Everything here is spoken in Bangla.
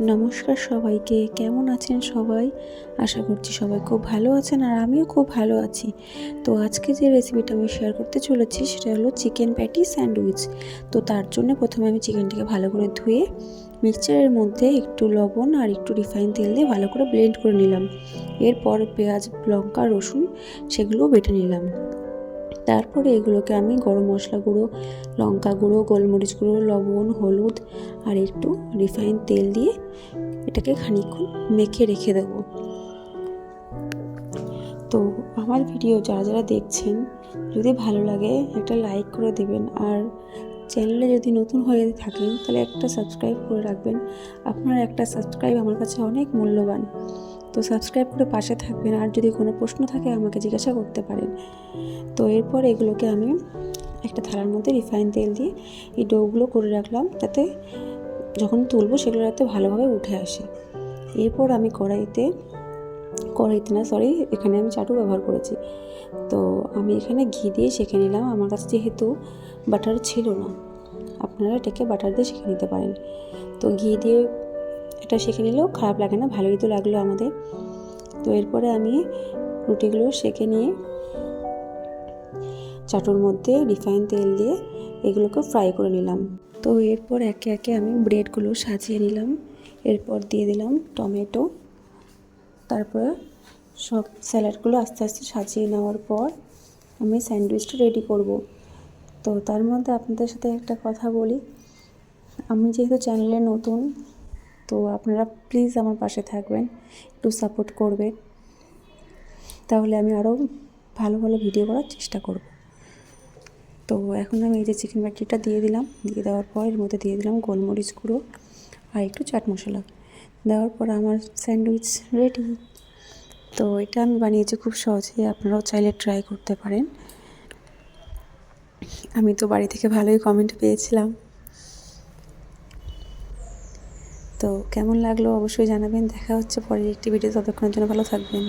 নমস্কার সবাইকে, কেমন আছেন সবাই? আশা করছি সবাই খুব ভালো আছেন আর আমিও খুব ভালো আছি। তো আজকে যে রেসিপিটা আমি শেয়ার করতে চলেছি সেটা হলো চিকেন প্যাটি স্যান্ডউইচ তো তার জন্য প্রথমে আমি চিকেনটাকে ভালো করে ধুয়ে মিক্সচারের মধ্যে একটু লবণ আর একটু রিফাইন তেল দিয়ে ভালো করে ব্লেন্ড করে নিলাম। এরপর পেঁয়াজ, লঙ্কা, রসুন সেগুলোও বেটে নিলাম। তারপরে এগুলোকে আমি গরম মশলা গুঁড়ো, লঙ্কা গুঁড়ো, গোলমরিচ গুঁড়ো, লবণ, হলুদ আর একটু রিফাইন তেল দিয়ে এটাকে খানিকক্ষণ মেখে রেখে দেব। তো আমার ভিডিও যারা যারা দেখছেন, যদি ভালো লাগে একটা লাইক করে দেবেন আর চ্যানেলে যদি নতুন হয়ে থাকেন, তাহলে একটা সাবস্ক্রাইব করে রাখবেন। আপনার একটা সাবস্ক্রাইব আমার কাছে অনেক মূল্যবান। তো সাবস্ক্রাইব করে পাশে থাকবেন, আর যদি কোনো প্রশ্ন থাকে, আমাকে জিজ্ঞাসা করতে পারেন। তো এরপর এগুলোকে আমি একটা থালার মধ্যে রিফাইন তেল দিয়ে এই ডোগুলো করে রাখলাম, যাতে যখন তুলবো, সেগুলো যাতে ভালোভাবে উঠে আসে। এরপর আমি কড়াইতে কড়াইতে না সরি এখানে আমি চাটু ব্যবহার করেছি। তো আমি এখানে ঘি দিয়ে শেখে নিলাম। আমার কাছে যেহেতু বাটার ছিল না, আপনারা এটাকে বাটার দিয়ে শেখে নিতে পারেন। তো ঘি দিয়ে এটা শেখে নিলেও খারাপ লাগে না, ভালোই তো লাগল আমাদের। তো এরপরে আমি রুটিগুলো সেঁকে নিয়ে চাটুর মধ্যে রিফাইন তেল দিয়ে এগুলোকে ফ্রাই করে নিলাম। তো এরপর একে একে আমি ব্রেডগুলো সাজিয়ে নিলাম। এরপর দিয়ে দিলাম টমেটো। তারপরে সব স্যালাডগুলো আস্তে আস্তে সাজিয়ে নেওয়ার পর আমি স্যান্ডউইচটা রেডি করব। তো তার মধ্যে আপনাদের সাথে একটা কথা বলি। আমি যেহেতু চ্যানেলে নতুন, তো আপনারা প্লিজ আমার পাশে থাকবেন, একটু সাপোর্ট করবেন। তাহলে আমি আরও ভালো ভালো ভিডিও করার চেষ্টা করব। তো এখন আমি এই যে চিকেন বাটিটা দিয়ে দিলাম। দিয়ে দেওয়ার পর এর মধ্যে দিয়ে দিলাম গোলমরিচ গুঁড়ো আর একটু চাট মশলা। দেওয়ার পর আমার স্যান্ডউইচ রেডি। তো এটা আমি বানিয়েছি খুব সহজেই, আপনারাও চাইলে ট্রাই করতে পারেন। আমি তো বাড়ি থেকে ভালোই কমেন্ট পেয়েছিলাম। তো কেমন লাগল অবশ্যই জানাবেন। দেখা হচ্ছে পরের একটি ভিডিও ততক্ষণের জন্য ভালো থাকবেন।